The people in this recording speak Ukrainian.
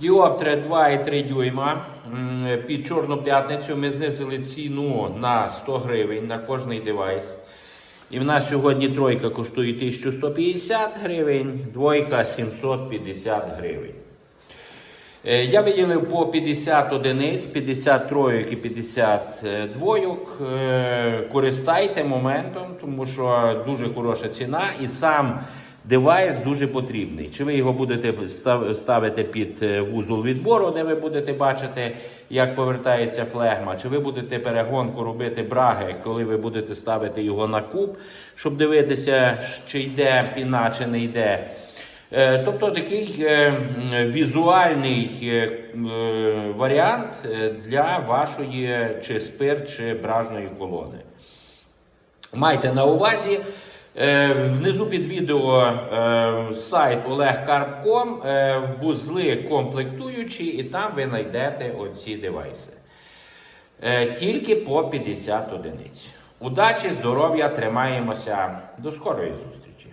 Діоптри 2,3 дюйма. Під Чорну п'ятницю ми знизили ціну на 100 гривень на кожний девайс. І в нас сьогодні тройка коштує 1150 гривень, двойка 750 гривень. Е, Я виділив по 50 одиниць, 50 тройок і 50 двойок. Е, Користайте моментом, тому що дуже хороша ціна і сам девайс дуже потрібний. Чи ви його будете ставити під е, вузол відбору, де ви будете бачити, як повертається флегма, чи ви будете перегонку робити браги, коли ви будете ставити його на куб, щоб дивитися, чи йде піна, чи не йде. Е, Тобто такий е, візуальний варіант для вашої чи спирт, чи бражної колони. Майте на увазі. Е, Внизу під відео е, сайт olegcarb.com, е, вузли комплектуючі, і там ви знайдете оці девайси. Тільки по 50 одиниць. Удачі, здоров'я, тримаємося. До скорої зустрічі!